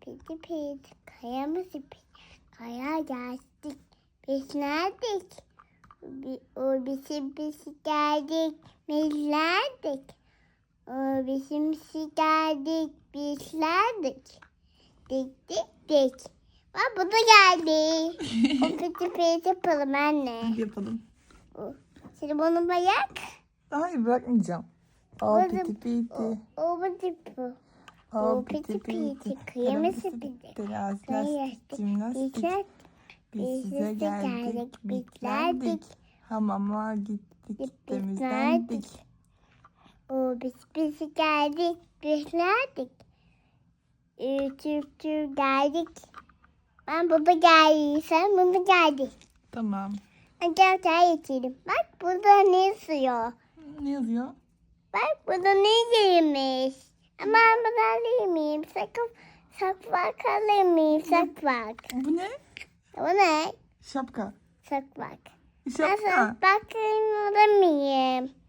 Piti piti kayamızı piti. Kaya geldik. Biz neredik? O bizim bizi geldik. Biz neredik? O bizim bizi geldik. Biz neredik? Dik dik dik. Bak bu da geldi. o piti piti yapalım anne. Yapalım. Şimdi bunu bayak. Hayır bırakmayacağım. O Orada- piti piti. O o piti piti piti, piti. Kırmızı piti. Yastık, jimnastik. Biz size geldik, bitlerdik. bitlerdik. Hamama gittik, temizlendik. O biz bizi geldik. Bizlerdik. Türk Türk geldik. Ben burada geldim. Sen burada geldin. Tamam. Gel çay içelim. Bak burada ne yazıyor? Ne yazıyor? Bak burada ne değilim. Sakın sakmak alayım. Sakmak. Bu ne? O ne? Şapka. Sakmak. Şapka. Bakayım alayım.